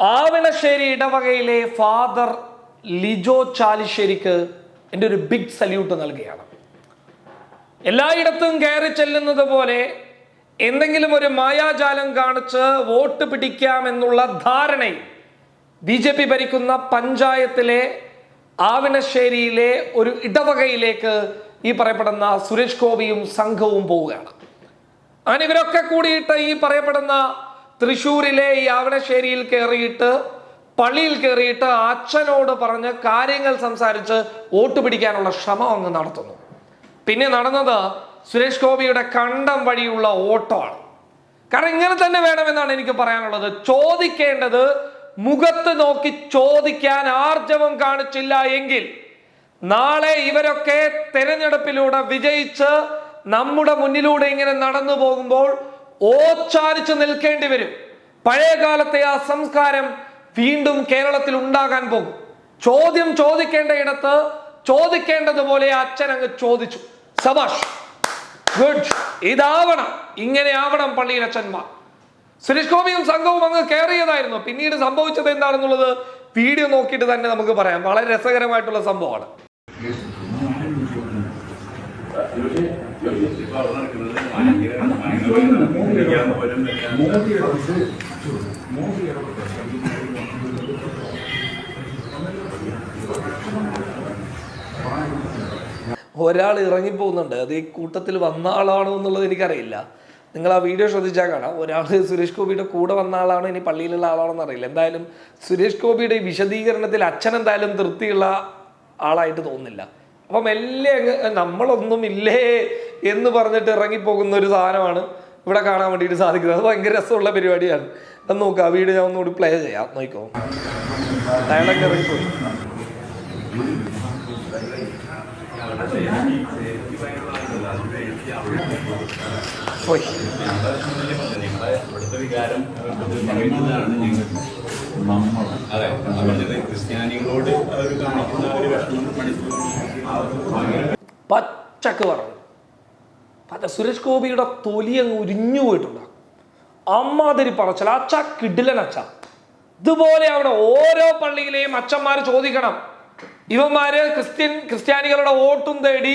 ആവണശ്ശേരി ഇടവകയിലെ ഫാദർ ലിജോ ചാലിശ്ശേരിക്ക് എന്റെ ഒരു ബിഗ് സല്യൂട്ട് നൽകുകയാണ്. എല്ലായിടത്തും കയറി ചെല്ലുന്നത് പോലെ എന്തെങ്കിലും ഒരു മായാജാലം കാണിച്ച് വോട്ട് പിടിക്കാമെന്നുള്ള ധാരണയിൽ ബി ജെ പി ഭരിക്കുന്ന പഞ്ചായത്തിലെ ആവണശ്ശേരിയിലെ ഒരു ഇടവകയിലേക്ക് ഈ പറയപ്പെടുന്ന സുരേഷ് ഗോപിയും സംഘവും പോവുകയാണ്. അങ്ങനെ ഇവരൊക്കെ കൂടിയിട്ട് ഈ പറയപ്പെടുന്ന തൃശ്ശൂരിലെ ഈ ആവണശ്ശേരിയിൽ കയറിയിട്ട് പള്ളിയിൽ കയറിയിട്ട് അച്ഛനോട് പറഞ്ഞ് കാര്യങ്ങൾ സംസാരിച്ച് വോട്ട് പിടിക്കാനുള്ള ശ്രമം അങ്ങ് നടത്തുന്നു. പിന്നെ നടന്നത് സുരേഷ് ഗോപിയുടെ കണ്ടം വഴിയുള്ള ഓട്ടമാണ്. കാരണം ഇങ്ങനെ തന്നെ വേണമെന്നാണ് എനിക്ക് പറയാനുള്ളത്. ചോദിക്കേണ്ടത് മുഖത്ത് നോക്കി ചോദിക്കാൻ ആർജവം കാണിച്ചില്ല എങ്കിൽ നാളെ ഇവരൊക്കെ തെരഞ്ഞെടുപ്പിലൂടെ വിജയിച്ച് നമ്മുടെ മുന്നിലൂടെ ഇങ്ങനെ നടന്നു പോകുമ്പോൾ ഓച്ചാരിച്ച് നിൽക്കേണ്ടി വരും. പഴയകാലത്തെ ആ സംസ്കാരം വീണ്ടും കേരളത്തിൽ ഉണ്ടാകാൻ പോകും. ചോദ്യം ചോദിക്കേണ്ട ഇടത്ത് ചോദിക്കേണ്ടതുപോലെ അച്ഛൻ അങ്ങ് ചോദിച്ചു. സബാഷ് ഗുഡ്. ഇതാവണം. ഇങ്ങനെ ആവണം പള്ളിയിൽ അച്ഛന്മാർ. സുരേഷ് ഗോപിയും സംഘവും അങ്ങ് കയറിയതായിരുന്നു പിന്നീട് സംഭവിച്ചത് എന്താണെന്നുള്ളത് വീഡിയോ നോക്കിയിട്ട് തന്നെ നമുക്ക് പറയാം. വളരെ രസകരമായിട്ടുള്ള സംഭവമാണ്. ഒരാൾ ഇറങ്ങിപ്പോകുന്നുണ്ട്. അത് ഈ കൂട്ടത്തിൽ വന്ന ആളാണോ എന്നുള്ളത് എനിക്കറിയില്ല. നിങ്ങൾ ആ വീഡിയോ ശ്രദ്ധിച്ചാൽ കാണാം. ഒരാൾ സുരേഷ് ഗോപിയുടെ കൂടെ വന്ന ആളാണോ ഇനി പള്ളിയിലുള്ള ആളാണോ എന്നറിയില്ല എന്തായാലും സുരേഷ് ഗോപിയുടെ വിശദീകരണത്തിൽ അച്ഛൻ എന്തായാലും തൃപ്തിയുള്ള ആളായിട്ട് തോന്നുന്നില്ല. അപ്പം എല്ലാം നമ്മളൊന്നും ഇല്ലേ എന്ന് പറഞ്ഞിട്ട് ഇറങ്ങിപ്പോകുന്ന ഒരു സാധനമാണ് ഇവിടെ കാണാൻ വേണ്ടിയിട്ട് സാധിക്കുന്നത്. അത് ഭയങ്കര രസമുള്ള പരിപാടിയാണ്. അത് നോക്കുക ആ വീട് ഞാൻ ഒന്നുകൂടി പ്ലേ ചെയ്യാം. നോക്കോ. അയാളൊക്കെ ഇറങ്ങിപ്പോയി അതെ ക്രിസ്ത്യാനികളോട് അവർ ഒരു ഭക്ഷണം പച്ചക്ക് പറഞ്ഞു. പച്ച സുരേഷ് ഗോപിയുടെ തൊലി അങ്ങ് ഉരിഞ്ഞു പോയിട്ടുണ്ട് അമ്മാതിരി പറച്ചൽ. അച്ഛ കിഡിലൻ അച്ഛ. ഇതുപോലെ അവിടെ ഓരോ പള്ളിയിലെയും അച്ഛന്മാർ ചോദിക്കണം. ഇവന്മാര് ക്രിസ്ത്യൻ ക്രിസ്ത്യാനികളുടെ വോട്ടും തേടി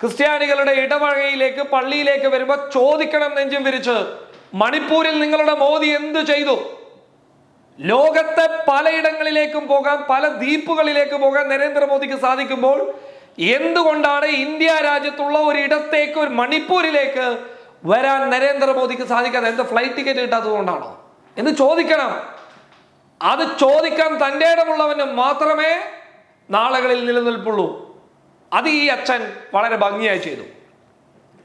ക്രിസ്ത്യാനികളുടെ ഇടവകയിലേക്ക് പള്ളിയിലേക്ക് വരുമ്പോൾ ചോദിക്കണം നെഞ്ചും വിരിച്ച്. മണിപ്പൂരിൽ നിങ്ങളുടെ മോദി എന്ത് ചെയ്തു? ലോകത്തെ പലയിടങ്ങളിലേക്കും പോകാൻ പല ദ്വീപുകളിലേക്ക് പോകാൻ നരേന്ദ്രമോദിക്ക് സാധിക്കുമ്പോൾ എന്തുകൊണ്ടാണ് ഇന്ത്യ രാജ്യത്തുള്ള ഒരു ഇടത്തേക്ക് ഒരു മണിപ്പൂരിലേക്ക് വരാൻ നരേന്ദ്രമോദിക്ക് സാധിക്കാതെ എന്താ ഫ്ലൈറ്റ് ടിക്കറ്റ് കിട്ടാത്തത് കൊണ്ടാണോ എന്ന് ചോദിക്കണം. അത് ചോദിക്കാൻ തന്റെ ഇടമുള്ളവന് മാത്രമേ നാളുകളിൽ നിലനിൽപ്പുള്ളൂ. അത് ഈ അച്ഛൻ വളരെ ഭംഗിയായി ചെയ്തു.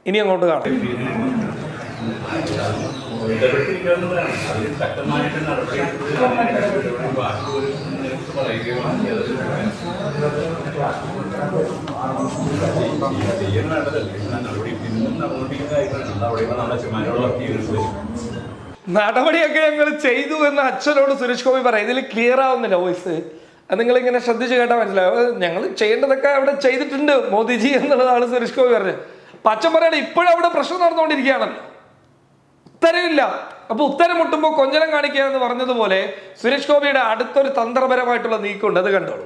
ഇനി അങ്ങോട്ട് കാണാം. ശക്തമായിട്ട് ഒരു നടപടിയൊക്കെ ഞങ്ങൾ ചെയ്തു എന്ന് അച്ഛനോട് സുരേഷ് ഗോപി പറയാം. ഇതിൽ ക്ലിയർ ആവുന്നില്ല വോയിസ്. അത് നിങ്ങൾ ഇങ്ങനെ ശ്രദ്ധിച്ച് കേട്ടാൽ മനസ്സിലാവും. ഞങ്ങൾ ചെയ്യേണ്ടതൊക്കെ അവിടെ ചെയ്തിട്ടുണ്ട് മോദിജി എന്നുള്ളതാണ് സുരേഷ് ഗോപി പറഞ്ഞത്. അച്ഛൻ പറയണേ ഇപ്പോഴും അവിടെ പ്രശ്നം നടന്നുകൊണ്ടിരിക്കുകയാണല്ലോ ഉത്തരവില്ല. അപ്പൊ ഉത്തരം മുട്ടുമ്പോൾ കൊഞ്ചനം കാണിക്കുക എന്ന് പറഞ്ഞതുപോലെ സുരേഷ് ഗോപിയുടെ അടുത്തൊരു തന്ത്രപരമായിട്ടുള്ള നീക്കമുണ്ട്. അത് കണ്ടോളൂ.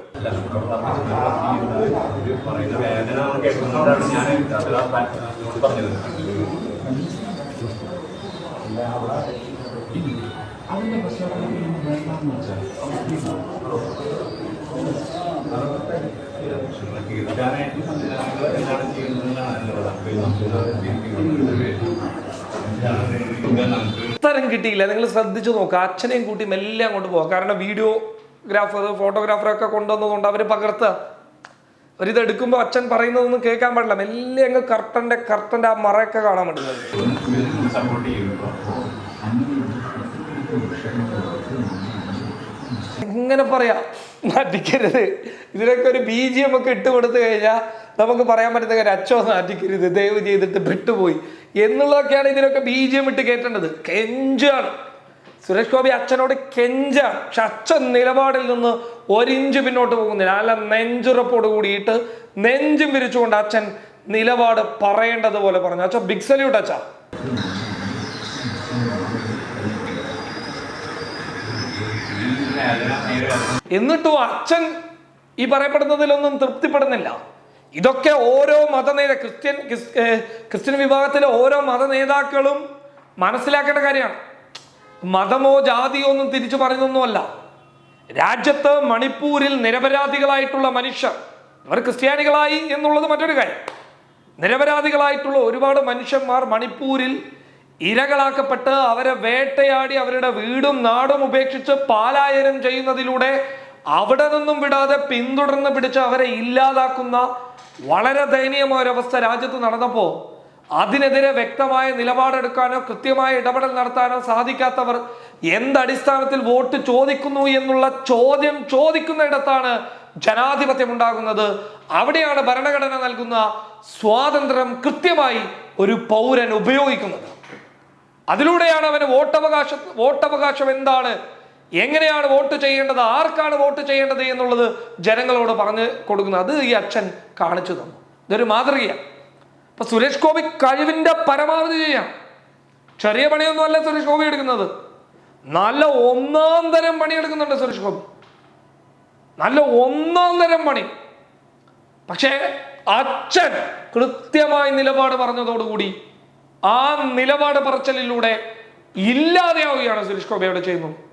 ഉത്തരം കിട്ടിയില്ല. നിങ്ങൾ ശ്രദ്ധിച്ചു നോക്കുക അച്ഛനെയും കൂട്ടി മെല്ലെ അങ്ങോട്ട് പോകാം കാരണം വീഡിയോഗ്രാഫർ ഫോട്ടോഗ്രാഫറൊക്കെ കൊണ്ടുവന്നതുകൊണ്ട് അവർ പകർത്തുക. അവരിത് എടുക്കുമ്പോൾ അച്ഛൻ പറയുന്നതൊന്നും കേൾക്കാൻ പാടില്ല. മെല്ലെ അങ്ങ് കർട്ടന്റെ കർട്ടന്റെ ആ മറയൊക്കെ കാണാൻ പറ്റുന്നത് എങ്ങനെ പറയാ. നാട്ടിക്കരുത് ഇതിനൊക്കെ ഒരു ബി ജി എം ഒക്കെ ഇട്ട് കൊടുത്തു കഴിഞ്ഞാൽ നമുക്ക് പറയാൻ പറ്റുന്ന കാര്യം അച്ഛോ നാട്ടിക്കരുത് ദയവ് ചെയ്തിട്ട് വിട്ടുപോയി. എന്നുള്ളതൊക്കെയാണ് ഇതിനൊക്കെ ബി ജി എം ഇട്ട് കയറ്റേണ്ടത്. കെഞ്ചാണ്. സുരേഷ് ഗോപി അച്ഛനോട് കെഞ്ചാണ്. പക്ഷെ അച്ഛൻ നിലപാടിൽ നിന്ന് ഒരിഞ്ച് പിന്നോട്ട് പോകുന്നില്ല. അല്ല നെഞ്ചുറപ്പോട് കൂടിയിട്ട് നെഞ്ചും വിരിച്ചുകൊണ്ട് അച്ഛൻ നിലപാട് പറയേണ്ടതുപോലെ പറഞ്ഞു. അച്ഛൻ ബിഗ് സല്യൂട്ട് അച്ഛാ. എന്നിട്ടും അച്ഛൻ ഈ പറയപ്പെടുന്നതിലൊന്നും തൃപ്തിപ്പെടുന്നില്ല. ഇതൊക്കെ ഓരോ മതനേത ക്രിസ്ത്യൻ ക്രിസ്ത്യൻ വിഭാഗത്തിലെ ഓരോ മത നേതാക്കളും മനസ്സിലാക്കേണ്ട കാര്യമാണ്. മതമോ ജാതിയോ ഒന്നും തിരിച്ചു പറയുന്നൊന്നുമല്ല. രാജ്യത്ത് മണിപ്പൂരിൽ നിരപരാധികളായിട്ടുള്ള മനുഷ്യർ ഇവർ ക്രിസ്ത്യാനികളായി എന്നുള്ളത് മറ്റൊരു കാര്യം. നിരപരാധികളായിട്ടുള്ള ഒരുപാട് മനുഷ്യന്മാർ മണിപ്പൂരിൽ ഇരകളാക്കപ്പെട്ട് അവരെ വേട്ടയാടി അവരുടെ വീടും നാടും ഉപേക്ഷിച്ച് പാലായനം ചെയ്യുന്നതിലൂടെ അവിടെ നിന്നും വിടാതെ പിന്തുടർന്ന് പിടിച്ച് അവരെ ഇല്ലാതാക്കുന്ന വളരെ ദയനീയമായ ഒരവസ്ഥ രാജ്യത്ത് നടന്നപ്പോൾ അതിനെതിരെ വ്യക്തമായ നിലപാടെടുക്കാനോ കൃത്യമായ ഇടപെടൽ നടത്താനോ സാധിക്കാത്തവർ എന്തടിസ്ഥാനത്തിൽ വോട്ട് ചോദിക്കുന്നു എന്നുള്ള ചോദ്യം ചോദിക്കുന്നിടത്താണ് ജനാധിപത്യം ഉണ്ടാകുന്നത്. അവിടെയാണ് ഭരണഘടന നൽകുന്ന സ്വാതന്ത്ര്യം കൃത്യമായി ഒരു പൗരൻ ഉപയോഗിക്കുന്നത്. അതിലൂടെയാണ് അവന് വോട്ടവകാശ വോട്ടവകാശം എന്താണ് എങ്ങനെയാണ് വോട്ട് ചെയ്യേണ്ടത്? ആർക്കാണ് വോട്ട് ചെയ്യേണ്ടത് എന്നുള്ളത് ജനങ്ങളോട് പറഞ്ഞു കൊടുക്കുന്നത്. അത് ഈ അച്ഛൻ കാണിച്ചു തന്നു. ഇതൊരു മാതൃകയാണ് അപ്പൊ സുരേഷ് ഗോപി കഴിവിന്റെ പരമാവധി ചെയ്യാം. ചെറിയ പണിയൊന്നും അല്ല സുരേഷ് ഗോപി എടുക്കുന്നത്. നല്ല ഒന്നാം തരം പണിയെടുക്കുന്നുണ്ട് സുരേഷ് ഗോപി. നല്ല ഒന്നാം തരം പണി. പക്ഷേ അച്ഛൻ കൃത്യമായി നിലപാട് പറഞ്ഞതോടുകൂടി ആ നിലപാട് പറച്ചലിലൂടെ ഇല്ലാതെയാവുകയാണ് സുരേഷ് ഗോപി അവിടെ ചെയ്യുന്നത്.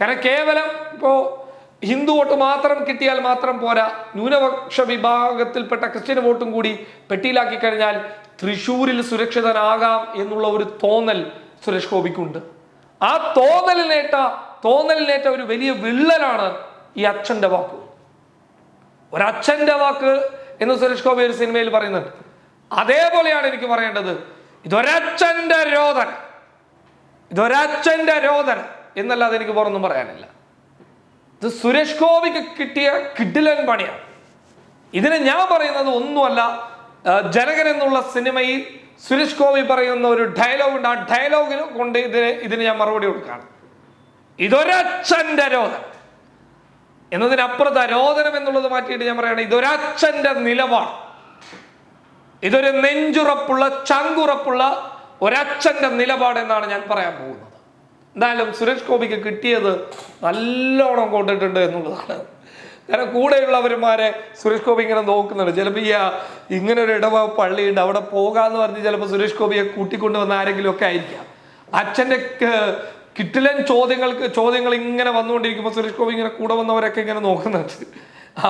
കാരണം കേവലം ഇപ്പോ ഹിന്ദു വോട്ട് മാത്രം കിട്ടിയാൽ മാത്രം പോരാ. ന്യൂനപക്ഷ വിഭാഗത്തിൽപ്പെട്ട ക്രിസ്ത്യൻ വോട്ടും കൂടി പെട്ടിയിലാക്കി കഴിഞ്ഞാൽ തൃശ്ശൂരിൽ സുരക്ഷിതനാകാം എന്നുള്ള ഒരു തോന്നൽ സുരേഷ് ഗോപിക്കുണ്ട്. ആ തോന്നലിനേറ്റ തോന്നലിനേറ്റ ഒരു വലിയ വിള്ളലാണ് ഈ അച്ഛന്റെ വാക്ക്. ഒരച്ഛന്റെ വാക്ക് എന്ന് സുരേഷ് ഗോപി ഒരു സിനിമയിൽ പറയുന്നുണ്ട്. അതേപോലെയാണ് എനിക്ക് പറയേണ്ടത്. ഇതൊരച്ഛന്റെ രോദന. ഇതൊരച്ഛന്റെ രോദന. എന്നല്ലാതെ എനിക്ക് പുറൊന്നും പറയാനില്ല. ഇത് സുരേഷ് ഗോപിക്ക് കിട്ടിയ കിഡിലൻ പണിയാണ് ഇതിനെ ഞാൻ പറയുന്നത് ഒന്നുമല്ല ജനകൻ എന്നുള്ള സിനിമയിൽ സുരേഷ് ഗോപി പറയുന്ന ഒരു ഡയലോഗ് ഉണ്ട്. ആ ഡയലോഗിന് കൊണ്ട് ഇതിന് ഇതിന് ഞാൻ മറുപടി കൊടുക്കുകയാണ്. ഇതൊരച്ഛന്റെ രോദനം. എന്നതിനപ്പുറത്ത് രോധനം രോദനം എന്നുള്ളത് മാറ്റിയിട്ട് ഞാൻ പറയുകയാണ് ഇതൊരച്ഛന്റെ നിലപാട്. ഇതൊരു നെഞ്ചുറപ്പുള്ള ചങ്കുറപ്പുള്ള ഒരച്ഛന്റെ നിലപാട് എന്നാണ് ഞാൻ പറയാൻ പോകുന്നത്. എന്തായാലും സുരേഷ് ഗോപിക്ക് കിട്ടിയത് നല്ലോണം കൊണ്ടിട്ടുണ്ട് എന്നുള്ളതാണ്. കാരണം കൂടെയുള്ളവരുമാരെ സുരേഷ് ഗോപി ഇങ്ങനെ നോക്കുന്നുണ്ട്. ചിലപ്പോൾ ഈ ഇങ്ങനെ ഒരു ഇടവ പള്ളിയുണ്ട് അവിടെ പോകാന്ന് പറഞ്ഞ് ചിലപ്പോൾ സുരേഷ് ഗോപിയെ കൂട്ടിക്കൊണ്ടുവന്ന ആരെങ്കിലും ഒക്കെ ആയിരിക്കാം. അച്ഛന്റെ കിട്ടിലൻ ചോദ്യങ്ങൾക്ക് ചോദ്യങ്ങൾ ഇങ്ങനെ വന്നുകൊണ്ടിരിക്കുമ്പോൾ സുരേഷ് ഗോപി ഇങ്ങനെ കൂടെ വന്നവരൊക്കെ ഇങ്ങനെ നോക്കുന്നുണ്ട്.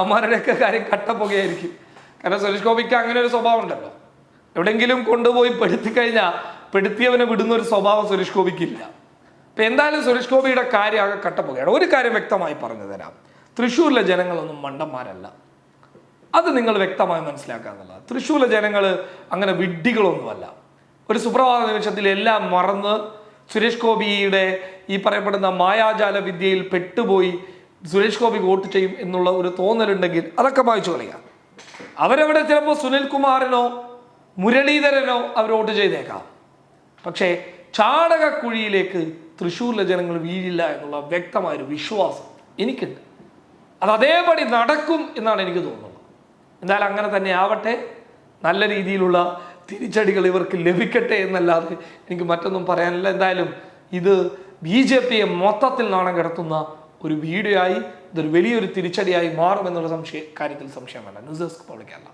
അമ്മാരുടെയൊക്കെ കാര്യം കട്ടപ്പുകയായിരിക്കും. കാരണം സുരേഷ് ഗോപിക്ക് അങ്ങനെ ഒരു സ്വഭാവം ഉണ്ടല്ലോ. എവിടെയെങ്കിലും കൊണ്ടുപോയി പെടുത്തി കഴിഞ്ഞാൽ പെടുത്തിയവനെ വിടുന്ന ഒരു സ്വഭാവം സുരേഷ് ഗോപിക്കില്ല. അപ്പൊ എന്തായാലും സുരേഷ് ഗോപിയുടെ കാര്യം ആകെ കട്ടപ്പുകയാണ്. ഒരു കാര്യം വ്യക്തമായി പറഞ്ഞു തരാം. തൃശ്ശൂരിലെ ജനങ്ങളൊന്നും മണ്ടന്മാരല്ല. അത് നിങ്ങൾ വ്യക്തമായി മനസ്സിലാക്കുക എന്നുള്ളത് തൃശ്ശൂരിലെ ജനങ്ങൾ അങ്ങനെ വിഡ്ഢികളൊന്നുമല്ല. ഒരു സുപ്രഭാത നിമിഷത്തിൽ എല്ലാം മറന്ന് സുരേഷ് ഗോപിയുടെ ഈ പറയപ്പെടുന്ന മായാജാല വിദ്യയിൽ പെട്ടുപോയി സുരേഷ് ഗോപി വോട്ട് ചെയ്യും എന്നുള്ള ഒരു തോന്നലുണ്ടെങ്കിൽ അതൊക്കെ വായിച്ചു കളയാം അവരവിടെ ചിലപ്പോൾ സുനിൽ കുമാറിനോ മുരളീധരനോ അവർ വോട്ട് ചെയ്തേക്കാം. പക്ഷേ ചാണകക്കുഴിയിലേക്ക് തൃശ്ശൂരിലെ ജനങ്ങൾ വീഴില്ല എന്നുള്ള വ്യക്തമായൊരു വിശ്വാസം എനിക്കുണ്ട്. അത് അതേപടി നടക്കും എന്നാണ് എനിക്ക് തോന്നുന്നത്. എന്നാൽ അങ്ങനെ തന്നെ ആവട്ടെ നല്ല രീതിയിലുള്ള തിരിച്ചടികൾ ഇവർക്ക് ലഭിക്കട്ടെ എന്നല്ലാതെ എനിക്ക് മറ്റൊന്നും പറയാനില്ല. എന്തായാലും ഇത് ബി ജെ പിയെ മൊത്തത്തിൽ നാണം കിടത്തുന്ന ഒരു വീഡിയോ ആയി ഇതൊരു വലിയൊരു തിരിച്ചടിയായി മാറുമെന്നുള്ള സംശയ കാര്യത്തിൽ സംശയമല്ല ന്യൂസ് ഡെസ്ക് പബ്ലിക് കേരള.